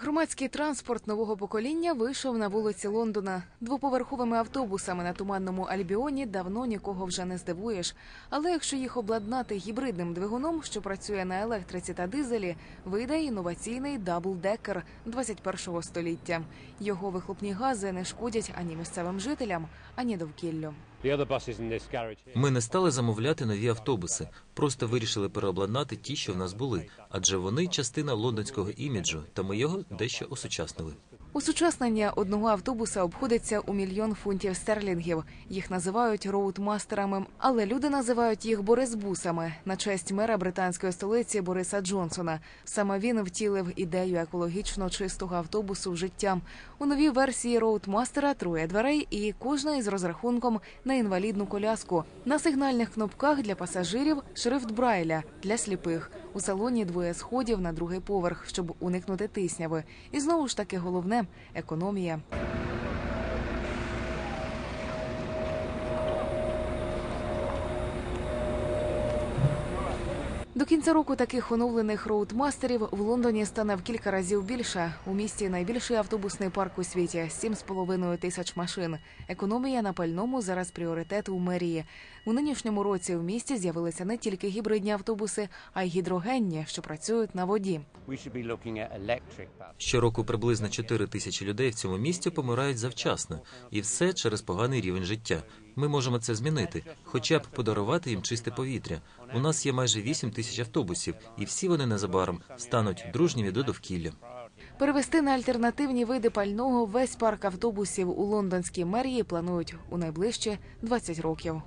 Громадський транспорт нового покоління вийшов на вулиці Лондона. Двоповерховими автобусами на туманному Альбіоні давно нікого вже не здивуєш. Але якщо їх обладнати гібридним двигуном, що працює на електриці та дизелі, вийде інноваційний даблдекер 21-го століття. Його вихлопні гази не шкодять ані місцевим жителям, ані довкіллю. Ми не стали замовляти нові автобуси, просто вирішили переобладнати ті, що в нас були, адже вони частина лондонського іміджу, та ми його дещо осучаснили. Усучаснення одного автобуса обходиться у мільйон фунтів стерлінгів. Їх називають роудмастерами, але люди називають їх борисбусами на честь мера британської столиці Бориса Джонсона. Саме він втілив ідею екологічно чистого автобусу в життя. У новій версії роудмастера троє дверей, і кожна із розрахунком на інвалідну коляску. На сигнальних кнопках для пасажирів шрифт Брайля для сліпих. У салоні двоє сходів на другий поверх, щоб уникнути тисняви. І знову ж таки головне економія. До кінця року таких оновлених роудмастерів в Лондоні стане в кілька разів більше. У місті найбільший автобусний парк у світі 7,5 тисяч машин. Економія на пальному зараз пріоритет у мерії. У нинішньому році в місті з'явилися не тільки гібридні автобуси, а й гідрогенні, що працюють на воді. We should be looking at electric buses. Щороку приблизно 4 тисячі людей в цьому місті помирають завчасно, і все через поганий рівень життя. Ми можемо це змінити, хоча б подарувати їм чисте повітря. У нас є майже 8 тисяч автобусів, і всі вони незабаром стануть дружніми до довкілля. Перевести на альтернативні види пального весь парк автобусів у лондонській мерії планують у найближчі 20 років.